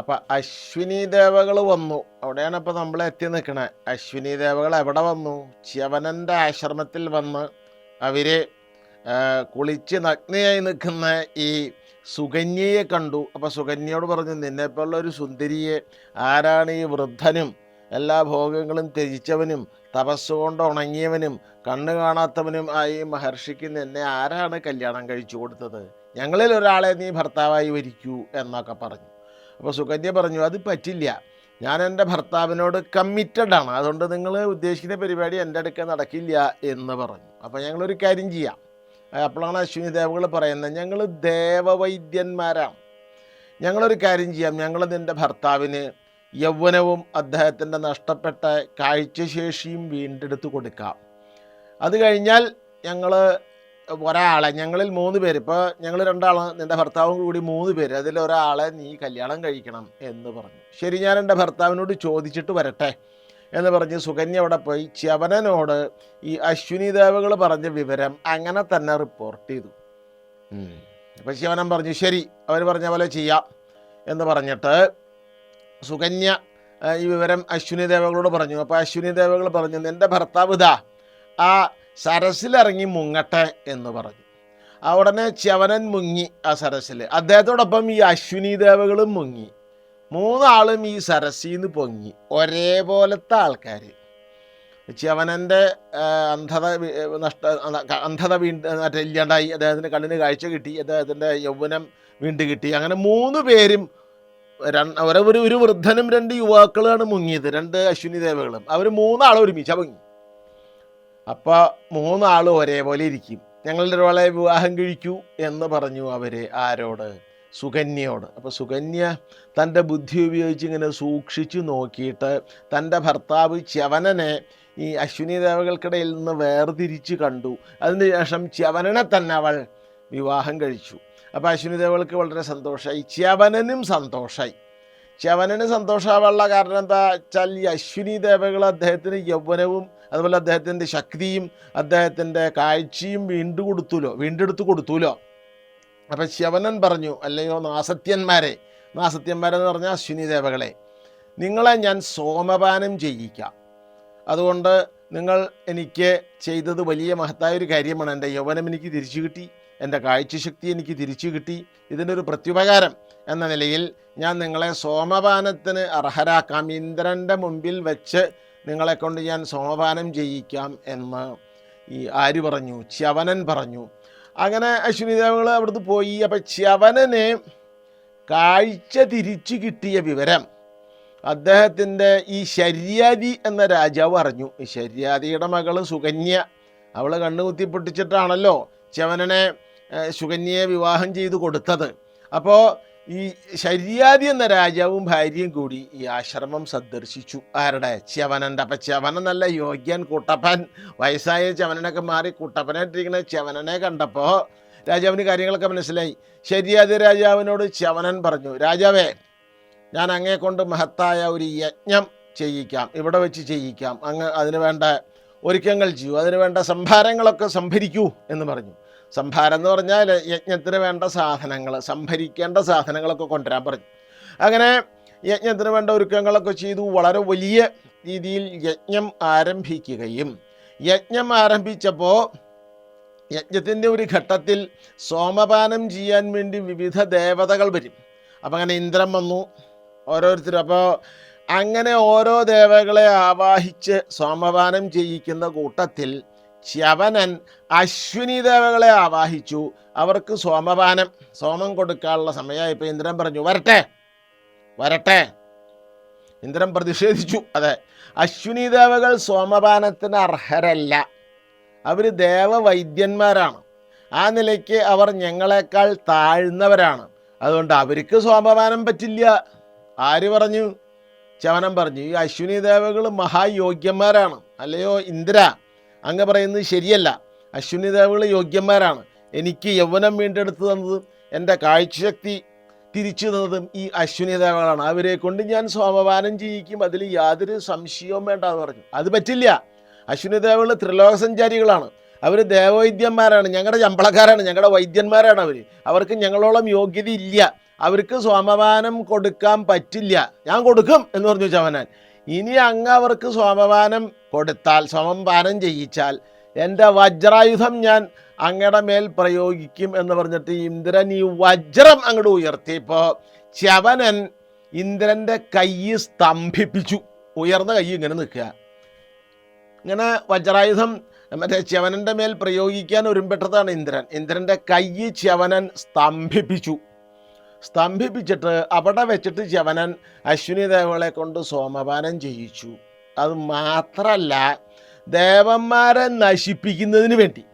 അപ്പം അശ്വിനി ദേവകൾ വന്നു. അവിടെയാണ് ഇപ്പോൾ നമ്മൾ എത്തി നിൽക്കണേ അശ്വിനി ദേവകൾ എവിടെ വന്നു? ച്യവനന്റെ ആശ്രമത്തിൽ വന്ന് അവർ കുളിച്ച് നഗ്നയായി നിൽക്കുന്ന ഈ സുകന്യയെ കണ്ടു. അപ്പോൾ സുകന്യയോട് പറഞ്ഞു നിന്നെപ്പോലുള്ള ഒരു സുന്ദരിയെ ആരാണ് ഈ വൃദ്ധനും എല്ലാ ഭോഗങ്ങളും ത്യജിച്ചവനും തപസ്സുകൊണ്ട് ഉണങ്ങിയവനും കണ്ണു കാണാത്തവനും ആയി മഹർഷിക്ക് നിന്നെ ആരാണ് കല്യാണം കഴിച്ചു കൊടുത്തത്? ഞങ്ങളിൽ ഒരാളെ നീ ഭർത്താവായി വരിക്കൂ എന്നൊക്കെ പറഞ്ഞു. അപ്പോൾ സുകന്യ പറഞ്ഞു അത് പറ്റില്ല. ഞാൻ എന്റെ ഭർത്താവിനോട് കമ്മിറ്റഡ് ആണ്. അതുകൊണ്ട് നിങ്ങൾ ഉദ്ദേശിക്കുന്ന പരിപാടി എന്റെ അടുക്ക നടക്കില്ല എന്ന് പറഞ്ഞു. അപ്പോൾ ഞങ്ങളൊരു കാര്യം ചെയ്യാം. അപ്പോഴാണ് അശ്വിനി ദേവകൾ പറയുന്നത് ഞങ്ങൾ ദേവവൈദ്യന്മാരാണ്. ഞങ്ങളൊരു കാര്യം ചെയ്യാം. ഞങ്ങൾ നിന്റെ ഭർത്താവിന് യൗവനവും അദ്ദേഹത്തിന്റെ നഷ്ടപ്പെട്ട കാഴ്ചശേഷിയും വീണ്ടെടുത്ത് കൊടുക്കാം. അത് കഴിഞ്ഞാൽ ഞങ്ങൾ ഒരാളെ ഞങ്ങളിൽ മൂന്ന് പേര്. ഇപ്പോൾ ഞങ്ങൾ രണ്ടാളാണ് നിന്റെ ഭർത്താവും കൂടി മൂന്ന് പേര്. അതിൽ ഒരാളെ നീ കല്യാണം കഴിക്കണം എന്ന് പറഞ്ഞു. ശരി ഞാൻ എന്റെ ഭർത്താവിനോട് ചോദിച്ചിട്ട് വരട്ടെ എന്ന് പറഞ്ഞ് സുകന്യ അവിടെ പോയി. ചവനനോട് ഈ അശ്വിനി ദേവകൾ പറഞ്ഞ വിവരം അങ്ങനെ തന്നെ റിപ്പോർട്ട് ചെയ്തു. അപ്പം ശിവനൻ പറഞ്ഞു ശരി അവർ പറഞ്ഞ പോലെ ചെയ്യാം എന്ന് പറഞ്ഞിട്ട് സുകന്യ ഈ വിവരം അശ്വിനി ദേവകളോട് പറഞ്ഞു. അപ്പോൾ അശ്വിനി ദേവകൾ പറഞ്ഞു നിന്റെ ഭർത്താവ് ഇതാ ആ സരസിലിറങ്ങി മുങ്ങട്ടെ എന്ന് പറഞ്ഞു. ആ ഉടനെ ച്യവനൻ മുങ്ങി ആ സരസിൽ അദ്ദേഹത്തോടൊപ്പം ഈ അശ്വിനി ദേവകളും മുങ്ങി. മൂന്നാളും ഈ സരസിൽ നിന്ന് പൊങ്ങി. ഒരേപോലത്തെ ആൾക്കാർ ചവനന്റെ അന്ധത നഷ്ട അന്ധത വീണ്ട് മറ്റേ ഇല്ലാണ്ടായി. അദ്ദേഹത്തിന്റെ കണ്ണിന് കാഴ്ച കിട്ടി. അദ്ദേഹത്തിന്റെ യൗവനം വീണ്ട് കിട്ടി. അങ്ങനെ മൂന്ന് പേരും ഒരു ഒരു- വൃദ്ധനും രണ്ട് യുവാക്കളാണ് മുങ്ങിയത്. രണ്ട് അശ്വിനി ദേവകളും. അവർ മൂന്നാളും ഒരുമിച്ചാ മുങ്ങി അപ്പോൾ മൂന്നാളും ഒരേപോലെ ഇരിക്കും. ഞങ്ങളുടെ ഒരാളെ വിവാഹം കഴിക്കൂ എന്ന് പറഞ്ഞു അവർ ആരോട്? സുകന്യയോട്. അപ്പോൾ സുകന്യ തന്റെ ബുദ്ധി ഉപയോഗിച്ച് ഇങ്ങനെ സൂക്ഷിച്ചു നോക്കിയിട്ട് തന്റെ ഭർത്താവ് ച്യവനനെ ഈ അശ്വിനി ദേവകൾക്കിടയിൽ നിന്ന് വേർതിരിച്ച് കണ്ടു. അതിനുശേഷം ച്യവനനെ തന്നെ അവൾ വിവാഹം കഴിച്ചു. അപ്പോൾ അശ്വിനി ദേവകൾക്ക് വളരെ സന്തോഷമായി ച്യവനനും സന്തോഷമായി ച്യവനന് സന്തോഷമാവാനുള്ള കാരണം എന്താ വെച്ചാൽ ഈ അശ്വിനി ദേവകൾ അദ്ദേഹത്തിന് യൗവനവും അതുപോലെ അദ്ദേഹത്തിന്റെ ശക്തിയും അദ്ദേഹത്തിന്റെ കാഴ്ചയും വീണ്ടു കൊടുത്തുല്ലോ വീണ്ടെടുത്ത് കൊടുത്തുല്ലോ അപ്പം ശിവനൻ പറഞ്ഞു അല്ലയോ നാസത്യന്മാരെ നാസത്യന്മാരെന്ന് പറഞ്ഞാൽ അശ്വിനി ദേവകളെ നിങ്ങളെ ഞാൻ സോമപാനം ചെയ്യിക്കാം. അതുകൊണ്ട് നിങ്ങൾ എനിക്ക് ചെയ്തത് വലിയ മഹത്തായ ഒരു കാര്യമാണ്. എന്റെ യൗവനം എനിക്ക് തിരിച്ചു കിട്ടി എന്റെ കാഴ്ചശക്തി എനിക്ക് തിരിച്ചു കിട്ടി. ഇതിനൊരു പ്രത്യുപകാരം എന്ന നിലയിൽ ഞാൻ നിങ്ങളെ സോമപാനത്തിന് അർഹരാക്കാം. ഇന്ദ്രന്റെ മുമ്പിൽ വെച്ച് നിങ്ങളെ കൊണ്ട് ഞാൻ സമാധാനം ചെയ്യിക്കാം എന്ന് ഈ ആര് പറഞ്ഞു? ച്യവനൻ പറഞ്ഞു. അങ്ങനെ അശ്വിനി ദേവകൾ അവിടുന്ന് പോയി. അപ്പം ച്യവനന് കാഴ്ച തിരിച്ചു കിട്ടിയ വിവരം. അദ്ദേഹത്തിന്റെ ഈ ശര്യാദി എന്ന രാജാവ് അറിഞ്ഞു. ഈ ശര്യാദിയുടെ മകൾ സുകന്യ. അവൾ കണ്ണുകുത്തി പൊട്ടിച്ചിട്ടാണല്ലോ ചവനനെ സുകന്യയെ വിവാഹം ചെയ്തു കൊടുത്തത്. അപ്പോൾ ഈ ശര്യാദി എന്ന രാജാവും ഭാര്യയും കൂടി ഈ ആശ്രമം സന്ദർശിച്ചു. ആരുടെ? ചവനന്റെ അപ്പം ചവനൻ നല്ല യോഗ്യൻ കുട്ടപ്പൻ. വയസ്സായ ചവനനൊക്കെ മാറി കുട്ടപ്പനായിട്ടിരിക്കുന്ന ചവനനെ കണ്ടപ്പോൾ രാജാവിന് കാര്യങ്ങളൊക്കെ മനസ്സിലായി. ശര്യാദി രാജാവിനോട് ചവനൻ പറഞ്ഞു രാജാവേ ഞാൻ അങ്ങേ കൊണ്ട് മഹത്തായ ഒരു യജ്ഞം ചെയ്യിക്കാം. ഇവിടെ വെച്ച് ചെയ്യിക്കാം. അങ്ങ് അതിന് വേണ്ട ഒരുക്കങ്ങൾ ചെയ്യൂ. അതിന് വേണ്ട സംഭാരങ്ങളൊക്കെ സംഭരിക്കൂ എന്ന് പറഞ്ഞു. സംഭാരം എന്ന് പറഞ്ഞാൽ യജ്ഞത്തിന് വേണ്ട സാധനങ്ങൾ സംഭരിക്കേണ്ട സാധനങ്ങളൊക്കെ കൊണ്ടുവരാൻ പറഞ്ഞു. അങ്ങനെ യജ്ഞത്തിന് വേണ്ട ഒരുക്കങ്ങളൊക്കെ ചെയ്തു. വളരെ വലിയ രീതിയിൽ യജ്ഞം ആരംഭിക്കുകയും യജ്ഞം ആരംഭിച്ചപ്പോൾ യജ്ഞത്തിന്റെ ഒരു ഘട്ടത്തിൽ സോമപാനം ചെയ്യാൻ വേണ്ടി വിവിധ ദേവതകൾ വരും. അപ്പം അങ്ങനെ ഇന്ദ്രൻ വന്നു ഓരോരുത്തരും. അപ്പോൾ അങ്ങനെ ഓരോ ദേവകളെ ആവാഹിച്ച് സോമപാനം ചെയ്യിക്കുന്ന കൂട്ടത്തിൽ ശവനൻ അശ്വിനി ദേവകളെ ആവാഹിച്ചു. അവർക്ക് സോമപാനം സോമം കൊടുക്കാനുള്ള സമയമായപ്പോൾ ഇന്ദ്രൻ പറഞ്ഞു വരട്ടെ വരട്ടെ. ഇന്ദ്രൻ പ്രതിഷേധിച്ചു. അതെ അശ്വിനി ദേവകൾ സോമപാനത്തിന് അർഹരല്ല. അവർ ദേവവൈദ്യന്മാരാണ്. ആ നിലയ്ക്ക് അവർ ഞങ്ങളെക്കാൾ താഴ്ന്നവരാണ്. അതുകൊണ്ട് അവർക്ക് സോമപാനം പറ്റില്ല. ആര് പറഞ്ഞു? ചവനം പറഞ്ഞു ഈ അശ്വിനി ദേവകൾ മഹായോഗ്യന്മാരാണ്. അല്ലയോ ഇന്ദ്ര? അങ്ങ് പറയുന്നത് ശരിയല്ല. അശ്വിനി യോഗ്യന്മാരാണ്. എനിക്ക് യൗവനം വീണ്ടെടുത്ത് തന്നതും എന്റെ കാഴ്ചശക്തി തിരിച്ചു തന്നതും ഈ അശ്വിനി ദേവകളാണ്. അവരെ കൊണ്ട് ഞാൻ സോമപാനം ചെയ്യിക്കും. അതിൽ യാതൊരു സംശയവും വേണ്ട എന്ന് പറഞ്ഞു. അത് പറ്റില്ല. അശ്വിനി ദേവകൾ ത്രിലോക സഞ്ചാരികളാണ് അവർ ദേവവൈദ്യന്മാരാണ്. ഞങ്ങളുടെ ചമ്പളക്കാരാണ്. ഞങ്ങളുടെ വൈദ്യന്മാരാണ് അവർ. അവർക്ക് ഞങ്ങളോളം യോഗ്യത ഇല്ല അവർക്ക് സോമപാനം കൊടുക്കാൻ പറ്റില്ല. ഞാൻ കൊടുക്കും എന്ന് പറഞ്ഞു ചവനൻ. ഇനി അങ്ങ് അവർക്ക് സോമപാനം കൊടുത്താൽ സോമപാനം ചെയ്യിച്ചാൽ എന്റെ വജ്രായുധം ഞാൻ അങ്ങയുടെ മേൽ പ്രയോഗിക്കും എന്ന് പറഞ്ഞിട്ട് ഇന്ദ്രൻ ഈ വജ്രം അങ്ങോട്ട് ഉയർത്തിയപ്പോൾ ചവനൻ ഇന്ദ്രന്റെ കൈ സ്തംഭിപ്പിച്ചു. ഉയർന്ന കൈ ഇങ്ങനെ നിൽക്കുക. ഇങ്ങനെ വജ്രായുധം മറ്റേ ചവനന്റെ മേൽ പ്രയോഗിക്കാൻ ഒരുമ്പെട്ടതാണ് ഇന്ദ്രൻ. ഇന്ദ്രന്റെ കൈ ചവനൻ സ്തംഭിപ്പിച്ചു. സ്തംഭിപ്പിച്ചിട്ട് അവിടെ വെച്ചിട്ട് ജവനൻ അശ്വിനി ദേവകളെ കൊണ്ട് സോമപാനം ചെയ്യിച്ചു. അത് മാത്രല്ല ദേവന്മാരെ നശിപ്പിക്കുന്നതിന് വേണ്ടി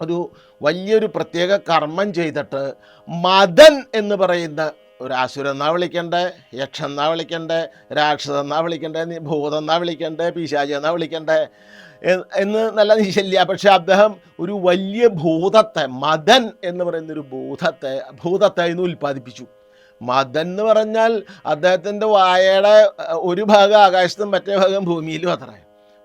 ഒരു വലിയൊരു പ്രത്യേക കർമ്മം ചെയ്തിട്ട് മദൻ എന്ന് പറയുന്ന ഒരു അസുരെന്നാ വിളിക്കണ്ടേ യക്ഷെന്നാ വിളിക്കണ്ടേ രാക്ഷസെന്നാ വിളിക്കണ്ടേ ഭൂതം ഭൂതെന്നാ വിളിക്കണ്ടേ പിശാചി എന്നാ വിളിക്കണ്ടേ എന്ന് നല്ല നിശല്യ പക്ഷെ അദ്ദേഹം ഒരു വലിയ ഭൂതത്തെ മദൻ എന്ന് പറയുന്ന ഒരു ഭൂതത്തെ ഭൂതത്തെ ഇന്ന് ഉൽപ്പാദിപ്പിച്ചു. മദൻ എന്ന് പറഞ്ഞാൽ അദ്ദേഹത്തിന്റെ വായയുടെ ഒരു ഭാഗം ആകാശത്തും മറ്റേ ഭാഗം ഭൂമിയിലും അത്രേ.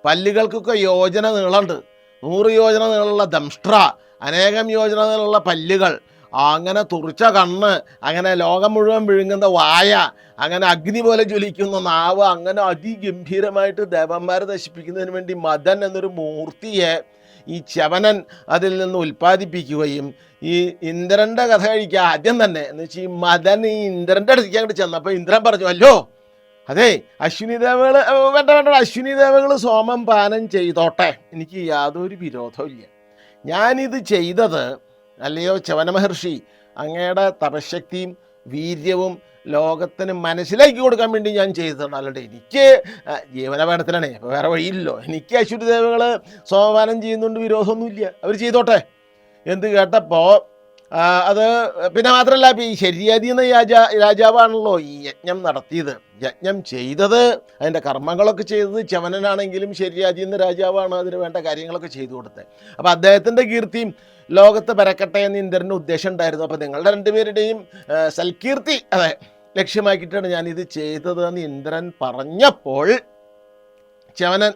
പല്ലുകൾക്കൊക്കെ യോജന നീളമുണ്ട്. നൂറ് യോജന നീളമുള്ള ദംഷ്ട്ര അനേകം യോജന നീളമുള്ള പല്ലുകൾ അങ്ങനെ തുറിച്ച കണ്ണ് അങ്ങനെ ലോകം മുഴുവൻ വിഴുങ്ങുന്ന വായ അങ്ങനെ അഗ്നി പോലെ ജ്വലിക്കുന്ന നാവ് അങ്ങനെ അതിഗംഭീരമായിട്ട് ദേവന്മാരെ നശിപ്പിക്കുന്നതിന് വേണ്ടി മദൻ എന്നൊരു മൂർത്തിയെ ഈ ചവനൻ അതിൽ നിന്ന് ഉൽപ്പാദിപ്പിക്കുകയും ഈ ഇന്ദ്രന്റെ കഥ കഴിക്കുക ആദ്യം തന്നെ. എന്ന് വെച്ചാൽ ഈ മദൻ ഈ ഇന്ദ്രന്റെ അടുത്തേക്ക് അങ്ങോട്ട് ചെന്നപ്പോൾ ഇന്ദ്രൻ പറഞ്ഞു അല്ലോ അതെ അശ്വിനി ദേവകൾ വേണ്ട വേണ്ട അശ്വിനി ദേവകൾ സോമം പാനം ചെയ്തോട്ടെ. എനിക്ക് യാതൊരു വിരോധവും ഇല്ല ഞാനിത് ചെയ്തത് അല്ലയോ ചവന മഹർഷി അങ്ങയുടെ തപശക്തിയും വീര്യവും ലോകത്തിന് മനസ്സിലാക്കി കൊടുക്കാൻ വേണ്ടി ഞാൻ ചെയ്തതാണ്. അല്ലാണ്ട് എനിക്ക് ജീവനപാഠത്തിലാണ് അപ്പോൾ വേറെ വഴിയില്ലല്ലോ. എനിക്ക് അശ്വതി ദേവകൾ സോമപാനം ചെയ്യുന്നുണ്ട് വിരോധമൊന്നുമില്ല. അവർ ചെയ്തോട്ടെ. എന്ത് കേട്ടപ്പോൾ അത് പിന്നെ മാത്രമല്ല ഈ ശരിയാതി എന്ന രാജാ രാജാവാണല്ലോ ഈ യജ്ഞം നടത്തിയത്. യജ്ഞം ചെയ്തത് അതിന്റെ കർമ്മങ്ങളൊക്കെ ചെയ്തത് ചവനനാണെങ്കിലും ശരിയാതി എന്ന രാജാവാണ് അതിന് വേണ്ട കാര്യങ്ങളൊക്കെ ചെയ്തു കൊടുത്തത്. അപ്പോൾ അദ്ദേഹത്തിന്റെ കീർത്തിയും ലോകത്ത് പരക്കട്ടെ എന്ന് ഇന്ദ്രന്റെ ഉദ്ദേശം ഉണ്ടായിരുന്നു. അപ്പോൾ നിങ്ങളുടെ രണ്ടുപേരുടെയും സൽകീർത്തി അതെ ലക്ഷ്യമാക്കിയിട്ടാണ് ഞാനിത് ചെയ്തത് എന്ന് ഇന്ദ്രൻ പറഞ്ഞപ്പോൾ ചവനൻ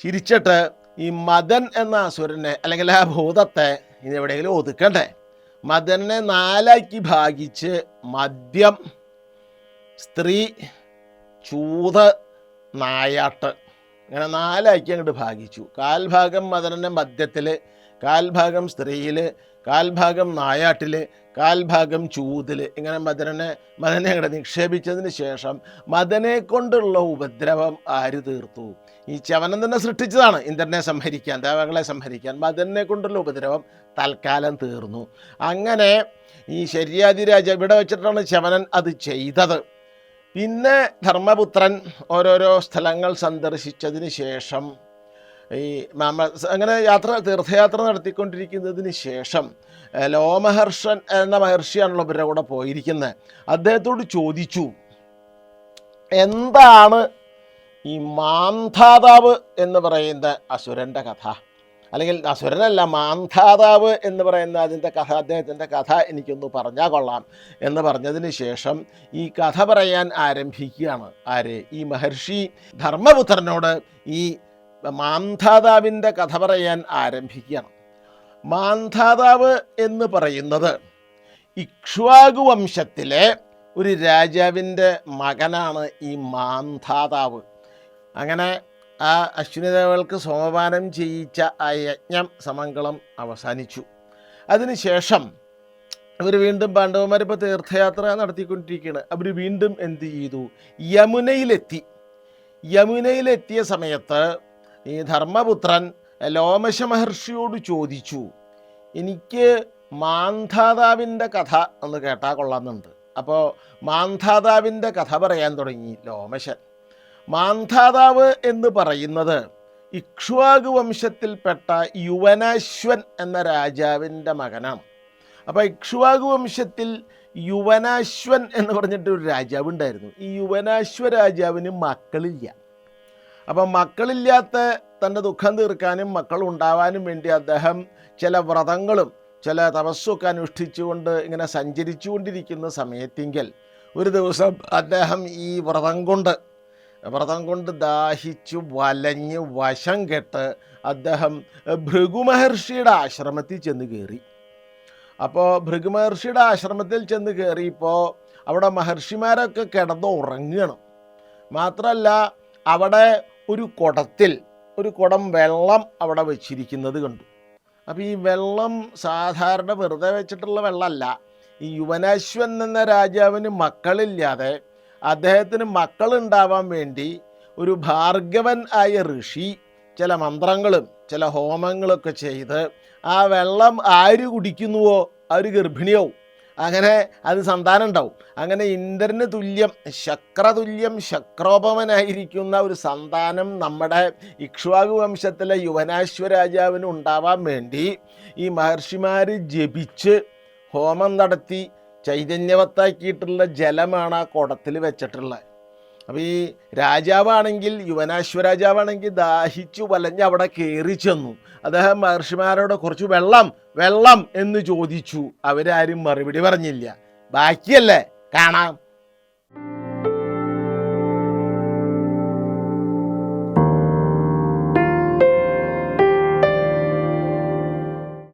ചിരിച്ചിട്ട് ഈ മദൻ എന്ന അസുരനെ അല്ലെങ്കിൽ ആ ഭൂതത്തെ ഇനി എവിടെയെങ്കിലും ഒതുക്കണ്ടേ? മദനെ നാലാക്കി ഭാഗിച്ച് മദ്യം സ്ത്രീ ചൂത് നായാട്ട് അങ്ങനെ നാലാക്കി അങ്ങോട്ട് ഭാഗിച്ചു. കാൽഭാഗം മദനന്റെ മദ്യത്തിൽ കാൽഭാഗം സ്ത്രീയിൽ കാൽഭാഗം നായാട്ടിൽ കാൽഭാഗം ചൂതിൽ ഇങ്ങനെ മദനനെ മദനെ അങ്ങോട്ട് നിക്ഷേപിച്ചതിന് ശേഷം മദനെ കൊണ്ടുള്ള ഉപദ്രവം ആര് തീർത്തു? ഈ ചവനം തന്നെ സൃഷ്ടിച്ചതാണ് ഇന്ദ്രനെ സംഹരിക്കാൻ ദേവകളെ സംഹരിക്കാൻ. മദനെ കൊണ്ടുള്ള ഉപദ്രവം തൽക്കാലം തീർന്നു. അങ്ങനെ ഈ ശരിയാതി രാജ ഇവിടെ വെച്ചിട്ടാണ് ചവനൻ അത് ചെയ്തത്. പിന്നെ ധർമ്മപുത്രൻ ഓരോരോ സ്ഥലങ്ങൾ സന്ദർശിച്ചതിന് ശേഷം ഈ മാമ അങ്ങനെ യാത്ര തീർത്ഥയാത്ര നടത്തിക്കൊണ്ടിരിക്കുന്നതിന് ശേഷം ലോമഹർഷൻ എന്ന മഹർഷിയാണല്ലോ ഇവരുടെ കൂടെ പോയിരിക്കുന്നത് അദ്ദേഹത്തോട് ചോദിച്ചു എന്താണ് ഈ മാന്ധാതാവ് എന്ന് പറയുന്ന അസുരന്റെ കഥ? അല്ലെങ്കിൽ അസുരനല്ല മാന്ധാതാവ് എന്ന് പറയുന്ന അതിന്റെ കഥ അദ്ദേഹത്തിന്റെ കഥ എനിക്കൊന്ന് പറഞ്ഞാൽ കൊള്ളാം എന്ന് പറഞ്ഞതിന് ശേഷം ഈ കഥ പറയാൻ ആരംഭിക്കുകയാണ്. ആര്? ഈ മഹർഷി ധർമ്മപുത്രനോട് ഈ മാന്ധാതാവിന്റെ കഥ പറയാൻ ആരംഭിക്കുകയാണ്. മാന്ധാതാവ് എന്ന് പറയുന്നത് ഇക്ഷ്വാകു വംശത്തിലെ ഒരു രാജാവിന്റെ മകനാണ് ഈ മാന്ധാതാവ്. അങ്ങനെ ആ അശ്വിനിദേവൾക്ക് സോമപാനം ചെയ്യിച്ച ആ യജ്ഞം സമംഗളം അവസാനിച്ചു. അതിനുശേഷം അവർ വീണ്ടും പാണ്ഡവന്മാർ ഇപ്പോൾ തീർത്ഥയാത്ര നടത്തിക്കൊണ്ടിരിക്കുകയാണ്. അവർ വീണ്ടും എന്ത് ചെയ്തു? യമുനയിലെത്തി. യമുനയിലെത്തിയ സമയത്ത് ഈ ധർമ്മപുത്രൻ ലോമശ മഹർഷിയോട് ചോദിച്ചു എനിക്ക് മാന്ധാതാവിന്റെ കഥ ഒന്ന് കേട്ടാൽ കൊള്ളാമെന്നുണ്ട്. അപ്പോൾ മാന്ധാതാവിന്റെ കഥ പറയാൻ തുടങ്ങി ലോമശൻ. മാന്ധാതാവ് എന്ന് പറയുന്നത് ഇക്ഷ്വാകു വംശത്തിൽപ്പെട്ട യുവനാശ്വൻ എന്ന രാജാവിന്റെ മകനാണ്. അപ്പോൾ ഇക്ഷ്വാകു വംശത്തിൽ യുവനാശ്വൻ എന്ന് പറഞ്ഞിട്ട് ഒരു രാജാവ് ഉണ്ടായിരുന്നു ഈ യുവനാശ്വ രാജാവിന് മക്കളില്ല. അപ്പം മക്കളില്ലാത്ത തന്റെ ദുഃഖം തീർക്കാനും മക്കൾ ഉണ്ടാവാനും വേണ്ടി അദ്ദേഹം ചില വ്രതങ്ങളും ചില തപസ്സൊക്കെ അനുഷ്ഠിച്ചുകൊണ്ട് ഇങ്ങനെ സഞ്ചരിച്ചുകൊണ്ടിരിക്കുന്ന സമയത്തെങ്കിൽ ഒരു ദിവസം അദ്ദേഹം ഈ വ്രതം കൊണ്ട് വ്രതം കൊണ്ട് ദാഹിച്ചു വലഞ്ഞ് വശം കെട്ട് അദ്ദേഹം ഭൃഗുമഹർഷിയുടെ ആശ്രമത്തിൽ ചെന്ന് കയറി. അപ്പോൾ ഭൃഗുമഹർഷിയുടെ ആശ്രമത്തിൽ ചെന്ന് കയറിയപ്പോൾ അവിടെ മഹർഷിമാരൊക്കെ കിടന്ന് ഉറങ്ങണം മാത്രമല്ല അവിടെ ഒരു കുടത്തിൽ ഒരു കുടം വെള്ളം അവിടെ വെച്ചിരിക്കുന്നത് കണ്ടു. അപ്പോൾ ഈ വെള്ളം സാധാരണ വെറുതെ വെച്ചിട്ടുള്ള വെള്ളമല്ല. ഈ യുവനാശ്വൻ എന്ന രാജാവിന് മക്കളില്ലാതെ അദ്ദേഹത്തിന് മക്കളുണ്ടാവാൻ വേണ്ടി ഒരു ഭാർഗവൻ ആയ ഋഷി ചില മന്ത്രങ്ങളും ചില ഹോമങ്ങളൊക്കെ ചെയ്ത് ആ വെള്ളം ആര് കുടിക്കുന്നുവോ? അവർ ഗർഭിണിയാവും. അങ്ങനെ അത് സന്താനം ഉണ്ടാവും. അങ്ങനെ ഇന്ദ്രന് തുല്യം ശക്രതുല്യം ശക്രോപമനായിരിക്കുന്ന ഒരു സന്താനം നമ്മുടെ ഇക്ഷ്വാകു വംശത്തിലെ യുവനാശ്വ രാജാവിന് ഉണ്ടാവാൻ വേണ്ടി ഈ മഹർഷിമാർ ജപിച്ച് ഹോമം നടത്തി ചൈതന്യവത്താക്കിയിട്ടുള്ള ജലമാണ് ആ കുടത്തിൽ വെച്ചിട്ടുള്ളത്. അപ്പോൾ ഈ രാജാവാണെങ്കിൽ യുവനാശ്വ രാജാവാണെങ്കിൽ ദാഹിച്ചു വലഞ്ഞ് അവിടെ കയറി ചെന്നു. അദ്ദേഹം മഹർഷിമാരോട് കുറച്ച് വെള്ളം വെള്ളം എന്ന് ചോദിച്ചു. അവരാരും മറുപടി പറഞ്ഞില്ല. ബാക്കിയല്ലേ? കാണാം.